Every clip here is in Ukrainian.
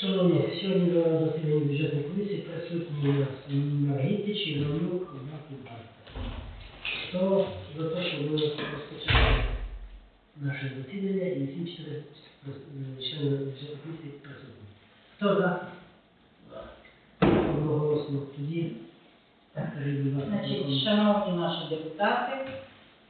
Шановні, сьогодні на засіданні бюджетної комісії присутні у нас Маргітич, і Барта. Хто за те, щоб ми розпочали наше засідання і всі чотири члени бюджетної комісії присутні? Хто за? Одноголосно. Тоді. Значить, шановні наші депутати,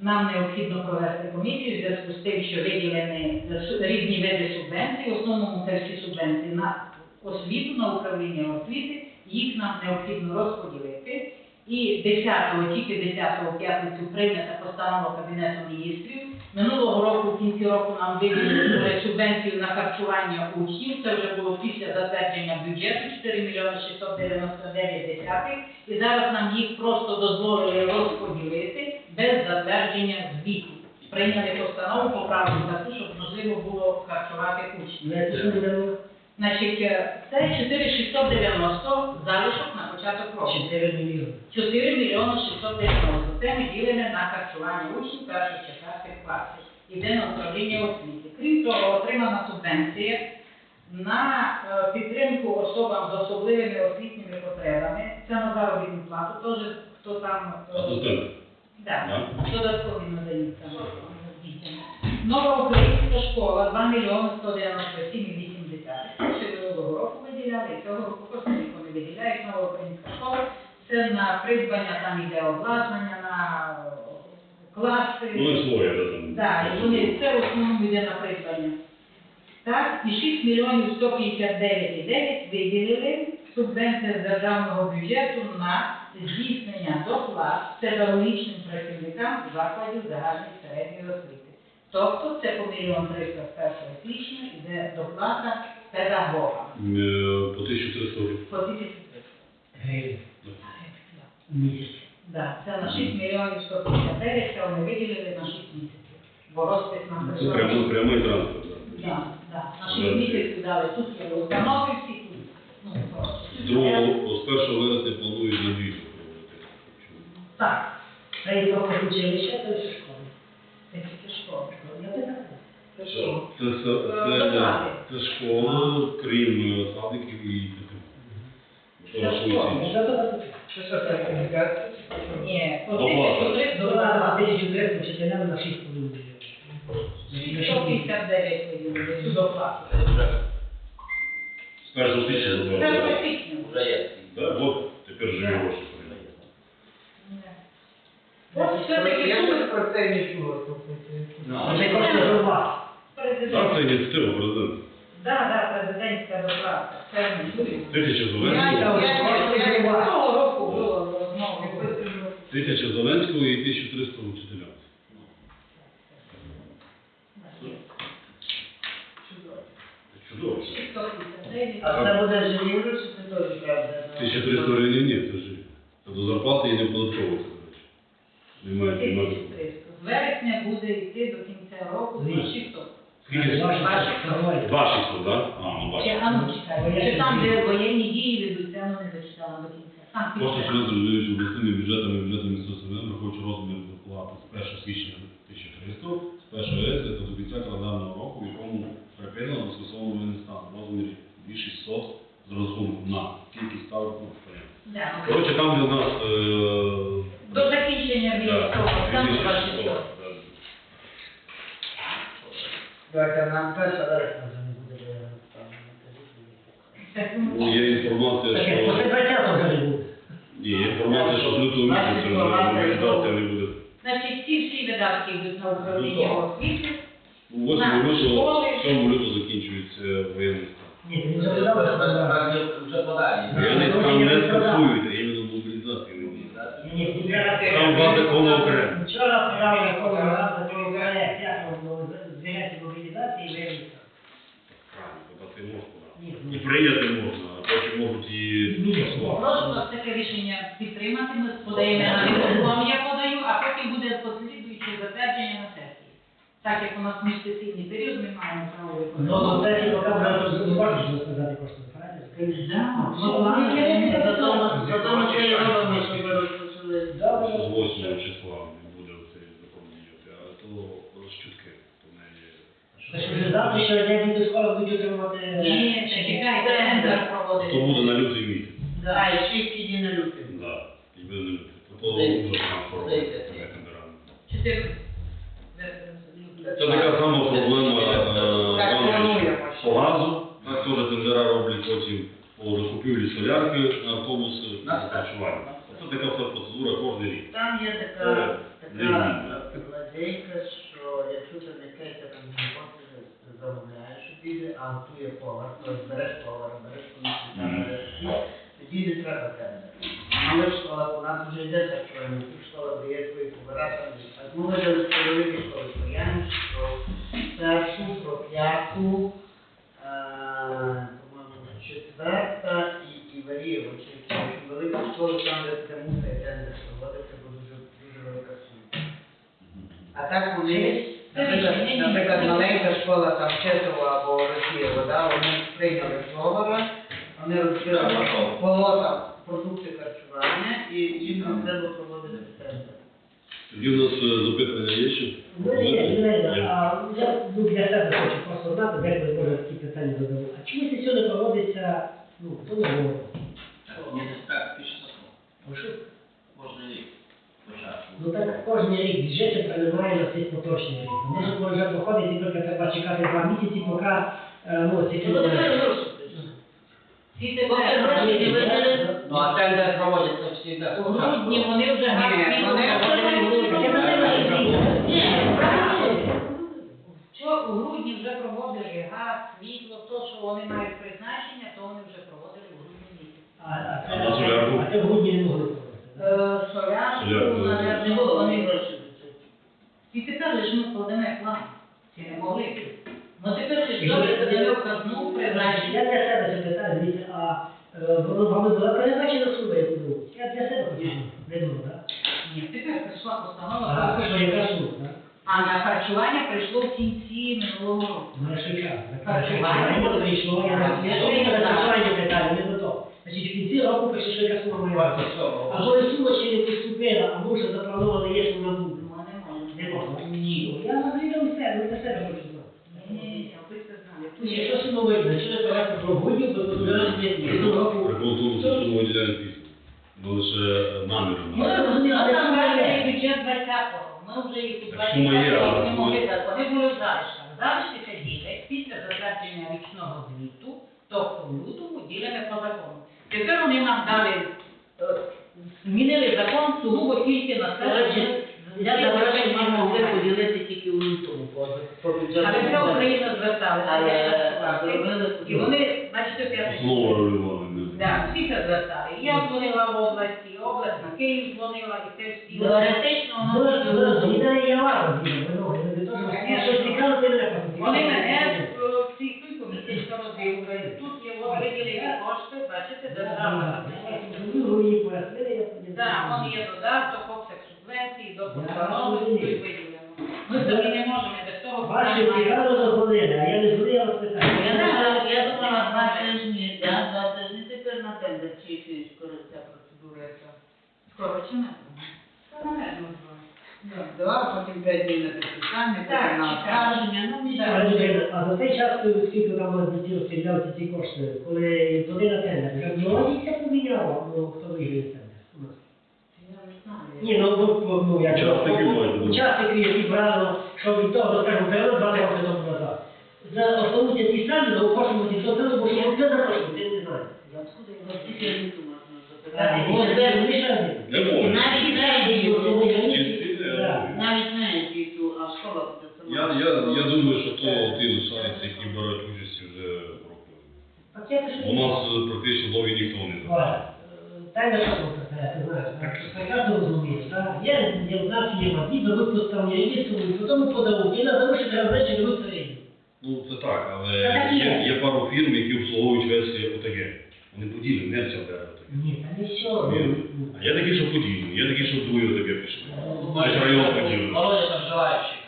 нам необхідно провести комісію в зв'язку з тим, що виділені різні види субвенцій, в основному це всі субвенції на освіту, на управління освіти, їх нам необхідно розподілити. І 10-го, тільки 10-го п'ятницю прийнята постанова Кабінету міністрів. Минулого року, в кінці року, нам виділили субвенцію на харчування учнів. Це вже було після затвердження бюджету 4 мільйони 699 десятих. І зараз нам їх просто дозволили розподілити без затвердження звіту. Прийняли постанову поправку таку, щоб можливо було харчувати учнів. Значить, е, це 4690 залишок на початок року. 4 мільйони. 4 мільйони 690. Це ми ділимо на харчування учнів перших четвертих класів. Іде на управління освіти. Крім того, отримана субвенція на е, підтримку особам з особливими освітніми потребами. Це на заробітну плату. Теж хто там е, А тут так. Да, додаткові надається дітям. Нова українська школа 2 мільйони 197 і 8 Ще минулого року виділяли, і цього року просто ніхто не виділяє. Нова українська школа. Це на придбання, там іде обладнання, на класи. Ну, своє, да, там. Так, і вони, це в основному йде на придбання. Так, і 6 мільйонів 159,9 виділили субвенція з державного бюджету на здійснення доплат педагогічним працівникам закладів загальної середньої освіти. Тобто це по мільйон 300 з 1 січня йде доплата педагогам Е, По 1300 років. по 1300. Гривень. Місяць. Це на 6 мільйонів 159, це вони виділили на 6 місяців. Бо розпис нам Це прийшов. прямо, прямий транспорт, так. Да. На 6 місяців дали тут є установи всі тут. Ну. З з 1 вересня планують на дві проводити. Так, Це і училище, то і школа. це тільки школа. Я так кажу. Це що? Це, це, це, це школа, крім е, садиків і? Ні, по 1300 До доплата. 1300 вчителям на 6 мільйонів. 159 виділили цю. З 1 січня тепер живі Ось все-таки Я тут про це не чула. Коштує за вас. Так, це ініціатива президента. Да, да, президентська доплата. Це ми чуємо. Тисяча Зеленського, року було розмови. тисяча Зеленського і 1300 учителям. Чудово. А це буде живі чи це теж правда? 1300 гривень ні, це ж це до зарплати і не податково. Немає немає. 1300. З вересня буде йти до кінця року Ні. на 600. Скільки? Два 600, так? А, ну Ще, бачите. а ну чекай, чи там, де воєнні дії ведуться, ну не дочитала до кінця. Там Просто після. Союз розуміють, обласними бюджетами і бюджетом місцевого самоврядування враховуючи розмір доплати з 1 січня 1300, з 1 вересня та до кінця календарного року, в якому припинено або воєнний стан в розмірі 2600 з розрахунку на кількість ставок ну, понятно. Да, ну, Коротше, там де в нас... е, До закінчення військового стану 2600, 2600. да. Давайте нам перша вересня. Вже не буде, Це Ну, Є інформація, що... після 20-го вже не буде. Є інформація, що з лютого місяця вже мобілізація не буде. Значить, ці всі видатки йдуть на управління освіти. У 8 лютого, школи. 7 лютого закінчується воєнний стан. Ні, вже подав, що. Вже подалі. Воєнний стан не стосується, Там два закони окремо. Вчора програв Верховна Рада той проект, як звіряти мобілізації і виявити. Правильно, подати можна. І прийняти можна, а потім можуть і Ні. скасувати. Таке рішення підтримати, ми подаємо на виконком, я подаю, а потім буде послідуюче затвердження на сесії. Так як у нас міжсесійний період, ми маємо право Ну, виконувати. ну, ті, поки буде розумувати, що сказати кошти? Да, Ну, ну, Зато ми- ми робимо, щоб 8 числа буде цей закон діяти, а то з чутки. То не є. Це завтра, що я діти школи будуть отримувати... Ні, чекайте, тендер То буде на лютий місяць. Да, а ще й піді на лютий. Да, і буде на лютий. То Здається. дуже шансово. Чотири. Це така сама проблема е, по газу. Так теж тендера роблять потім по закупівлі солярки на автобуси на харчування. Це така вся процедура кожен рік. Там є така, така він, що якщо ти не кейтер, там не хочеш, замовляєш обіди, а готує повар, то береш повара, береш комісію, там береш тоді не треба тендер. Але школа, у нас вже йде харчування, тут школа дає свої повара, там, а ми видали столові школи, Януш, про першу, про п'яту, е, по-моєму, четверта і, і чи чи велика там, де де мусить тендер проводити, бо дуже, дуже велика сума. А так вони, наприклад, наприклад, маленька школа там Чесова або Росієва, да, вони прийняли повара, вони розкрили по лотам продукти харчування і їм нам треба проводити тендер. Тоді в нас е, запитання є ще? Ну, я ну, для себе хочу просто знати, деколи може такі питання задаю. А чому це не проводиться, ну, нового року? Ні, так. Ну, що? Кожен рік. Початку. Ну так кожен рік бюджет приймає на цей поточний рік. Може, може доходить, наприклад, треба чекати два місяці, поки е, ну, ці Ну. Всі. Ну, а тендер проводяться завжди. у грудні вони вже Що у грудні вже проводили газ, світло, то, що вони мають призначення, то вони вже проводили у грудні місяці. А, а, А на солярку? а це в грудні не могли так? Солярку, наверное, Не було, вони гроші. І тепер лиш ми складемо план. Чи не могли? Ну тепер що ви подали казну призначення. Я для себе це питаю, дивіться, а е, вами була передбачена сума, яку було? Я для себе хочу, не було, так? Ні, тепер прийшла постанова А, що яка сума, так? А на харчування прийшло в кінці минулого року. Ну, я. Харчування. Харчування прийшло, я не не знаю. харчування питаю, не до того. Значить, в кінці року пише, що яка сума має бути. Сума ще не поступила, а може запланована є, що вона буде. Ну, не можна. Не можна? Ні. Я наглядав все, ну для себе хочу знати. Ні, ви це знали. Ну, Якщо сума вийде, чи не порядку про грудню, то тут вже не року. Прикол тому, що. Ну лише. Ну, розумію, А але там є. бюджет 20-го. Ми вже їх у Так сума є, 20-го не могли дати. Вони були в залишках. Залишки це ділять після затвердження річного звіту, тобто в лютому ділями по закону. Тепер вони нам дали, е, змінили закон сугубо тільки на це. Коротше, Я за гроші ми могли поділити тільки у лютому по, бюджету. вся Україна зверталася. Але І вони, бачите, п'ятий. Так, всі це звертали. Я дзвонила в області, область на Київ дзвонила, і це всі. Теоретично воно ну, дуже ну, ідея я вам дію, ну, ви теж Конечно. щось цікаве, ти мене просто Вони цікавить. мене в цій цій комісії що робили. Тут є от виділені кошти, бачите, державна. Ну, її пояснили, я тоді- Так, вон є додаток, обсяг субвенції, до постанови, розумію. тут виділено. Ми самі не можемо без того. Ваші питання цікаво маємо. зазвонили, а я не звонив, я вас питаю. Я думала, я думала два тижні, я два тижні тепер на тендер чи чи скоро ця процедура яка. Скоро чи не? Та, наверно, два. Два, потім п'ять днів на підписання, Так, потім на оскарження, ну. Людмила, А за цей час, скільки там на дітей розстрілялися ці кошти, коли туди на тендер, вже множиться поміняло, ну, хто виграє тендер? у нас? Ні, ну, ну, ну, як Учасники мають. Учасники, які брали, що від того, скажімо, період два роки тому назад. За остануться ті самі, але у кожному ті хто бо що я не знаю. Откуда я тільки літу можна Так, запитати? і Бо це це- не можу. Навіть Ну, навіть не діту, а школа буде сама. Я, я, я думаю, що то ті лишаються, які беруть участь вже. Так. У нас е, практично довгі ніхто не знає. Валя, тайна що ти знаєш, так, прекрасно розумієш, так? Є, є в нас є мабі, беруть поставні реєстру, і потім подають, і на треба речі беруть середні. Ну це так, але так є, є. є пару фірм, які обслуговують весь ОТГ. Вони поділені, не вся ОТГ. Ні, та не все. А є такі, що поділені, є такі, що в ОТГ пішли. Ну, Весь район поділений. Володя там желаючих.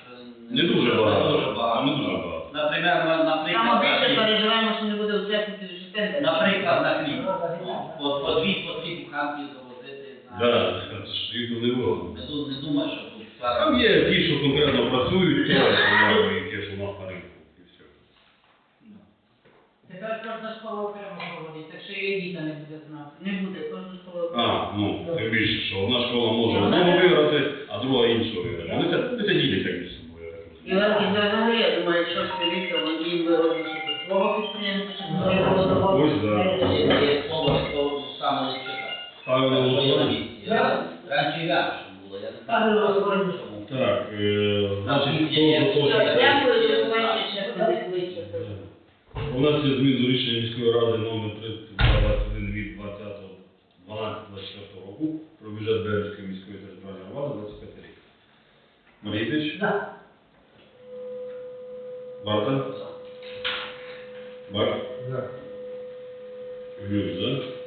Не дуже багато. Дуже багато. Не дуже багато. Наприклад, на- Там наприклад, більше на хліб. переживаємо, що не буде учасників вже стенду. наприклад, на хліб. От по дві по три буханки завозити на це ж їх не вивозимо. Я не думаю, що тут Там є ті, що конкретно працюють, ті, які ж у нас на. І все. Тепер кожна школа окремо проводить, так що діти не буде знати. Не буде, кожна школа. А, ну, тим більше, що одна школа може одного виграти, а друга іншого виграти. Вони це, вони це і взагалі, я думаю, якщо століття вони виробили свого підприємства, то ну, саме читати. Е, раніше інакше було, я так. У нас є змін до рішення міської ради номер 321 від 20.12.24 року про бюджет Березької міської територіальної влади 25 рік. Марійович? Так. Batı. Bak. Güzel. Yürü güzel.